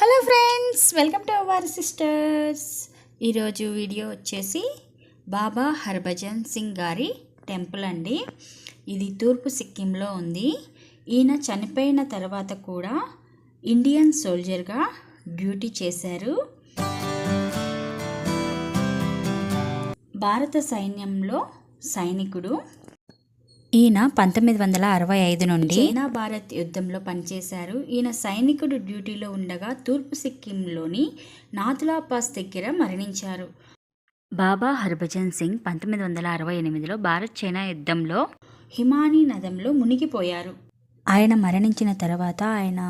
Hello friends welcome to our sisters ఈరోజు video వచ్చేసి బాబా హర్భజన్ సింగ్ గారి టెంపుల్ అండి. ఇది తూర్పు సిక్కింలో ఉంది. ఈయన చనిపోయిన తర్వాత కూడా ఇండియన్ సోల్జర్గా డ్యూటీ చేశారు. భారత సైన్యంలో సైనికుడు. ఈయన పంతొమ్మిది వందల అరవై ఐదు నుండి చైనా భారత్ యుద్ధంలో పనిచేశారు. ఈయన సైనికుడు డ్యూటీలో ఉండగా తూర్పు సిక్కింలోని నాథులా పాస్ దగ్గర మరణించారు. బాబా హర్భజన్ సింగ్ పంతొమ్మిది వందల అరవై ఎనిమిదిలో భారత్ చైనా యుద్ధంలో హిమానీ నదంలో మునిగిపోయారు. ఆయన మరణించిన తర్వాత ఆయన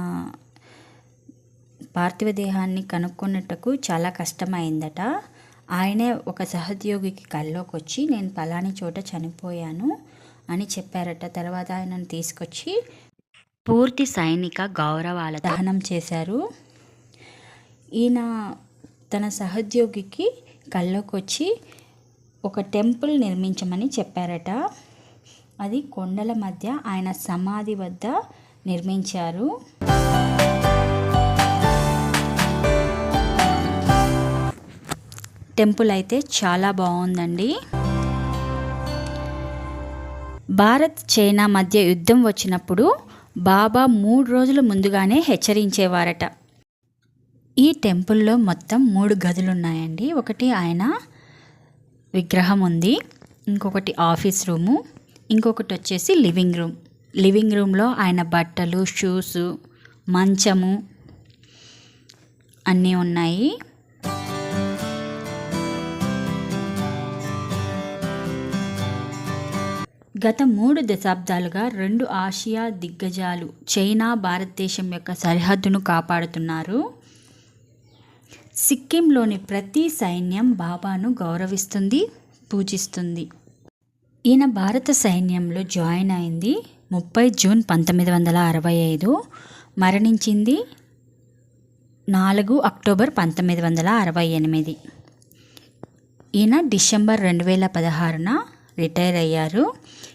పార్థివ దేహాన్ని కనుక్కున్నట్టుకు చాలా కష్టమైందట. ఆయనే ఒక సహోద్యోగికి కల్లోకి వచ్చి నేను పలాని చోట చనిపోయాను. అని చెప్పారట. తర్వాత ఆయనను తీసుకొచ్చి పూర్తి సైనిక గౌరవాల దహనం చేశారు. ఈయన తన సహోద్యోగికి కల్లోకి వచ్చి ఒక టెంపుల్ నిర్మించమని చెప్పారట. అది కొండల మధ్య ఆయన సమాధి వద్ద నిర్మించారు. టెంపుల్ అయితే చాలా బాగుందండి. భారత్ చైనా మధ్య యుద్ధం వచ్చినప్పుడు బాబా మూడు రోజుల ముందుగానే హెచ్చరించేవారట. ఈ టెంపుల్లో మొత్తం మూడు గదులు ఉన్నాయండి ఒకటి ఆయన విగ్రహం ఉంది. ఇంకొకటి ఆఫీస్ రూము. ఇంకొకటి వచ్చేసి లివింగ్ రూమ్. లివింగ్ రూమ్లో ఆయన బట్టలు షూస్ మంచము అన్నీ ఉన్నాయి. గత మూడు దశాబ్దాలుగా రెండు ఆసియా దిగ్గజాలు చైనా భారతదేశం యొక్క సరిహద్దును కాపాడుతున్నారు. సిక్కింలోని ప్రతి సైన్యం బాబాను గౌరవిస్తుంది పూజిస్తుంది. ఈయన భారత సైన్యంలో జాయిన్ అయింది ముప్పై జూన్ పంతొమ్మిది వందల అరవై ఐదు మరణించింది నాలుగు అక్టోబర్ పంతొమ్మిది వందల అరవై ఎనిమిది. ఈయన డిసెంబర్ రెండు వేల పదహారున రిటైర్ అయ్యారు.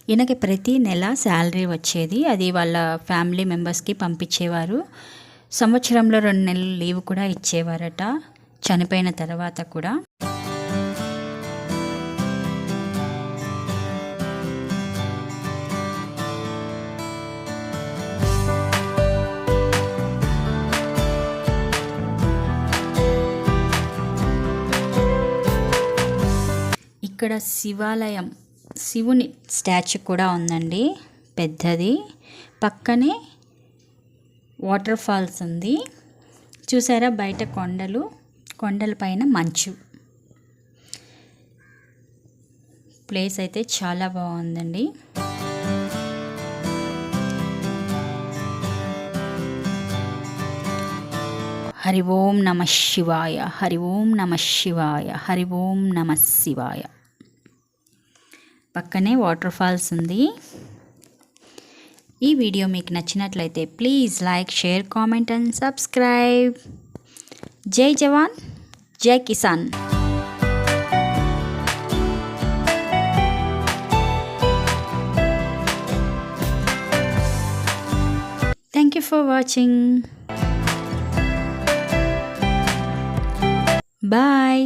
ఈయనకి ప్రతి నెల శాలరీ వచ్చేది. అది వాళ్ళ ఫ్యామిలీ మెంబర్స్కి పంపించేవారు. సంవత్సరంలో రెండు నెలలు లీవ్ కూడా ఇచ్చేవారట. చనిపోయిన తర్వాత కూడా. ఇక్కడ శివాలయం శివుని స్టాచ్యూ కూడా ఉందండి. పెద్దది. పక్కనే వాటర్ ఫాల్స్ ఉంది. చూసారా బయట కొండలు? కొండల పైన మంచు. ప్లేస్ అయితే చాలా బాగుందండి. హరి ఓం నమ శివాయ. హరి ఓం నమ శివాయ. హరి ఓం నమ శివాయ. పక్కనే వాటర్ ఫాల్స్ ఉంది. ఈ వీడియో మీకు నచ్చినట్లయితే please like share comment and subscribe. జై జవాన్ జై Kisan. Thank you for watching bye